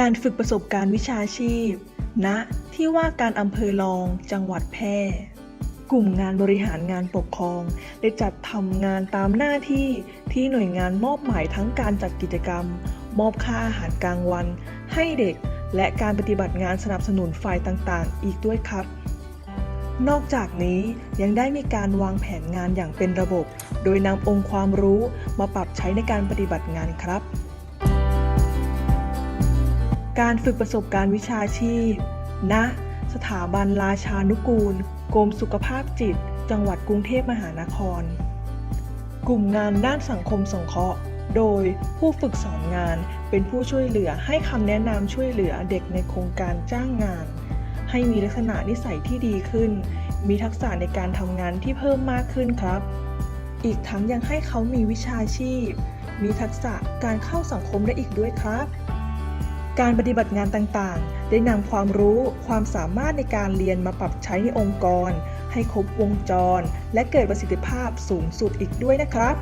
การฝึกประสบการณ์วิชาชีพ ณ ที่ว่าการอำเภอรอง จังหวัดแพร่ กลุ่มงานบริหารงานปกครอง ได้จัดทำงานตามหน้าที่ที่หน่วยงานมอบหมายทั้งการจัดกิจกรรม มอบค่าอาหารกลางวัน ให้เด็ก และการปฏิบัติงานสนับสนุนฝ่ายต่างๆ อีกด้วยครับ นอกจากนี้ยังได้มีการวางแผนงานอย่างเป็นระบบ โดยนำองค์ความรู้มาปรับใช้ในการปฏิบัติงานครับ การฝึกประสบการณ์วิชาชีพ ณ สถาบันราชานุกูล กรมสุขภาพจิต จังหวัดกรุงเทพมหานคร กลุ่มงานด้านสังคมสงเคราะห์ โดยผู้ฝึกสอนงานเป็นผู้ช่วยเหลือให้คำแนะนำช่วยเหลือเด็กในโครงการจ้างงาน ให้มีลักษณะนิสัยที่ดีขึ้น มีทักษะในการทำงานที่เพิ่มมากขึ้นครับ อีกทั้งยังให้เขามีวิชาชีพ มีทักษะการเข้าสังคมได้อีกด้วยครับ การปฏิบัติงานต่างๆ ได้นำความรู้ความสามารถในการเรียนมาปรับใช้ในองค์กร ให้ครบวงจร และเกิดประสิทธิภาพสูงสุดอีกด้วยนะครับ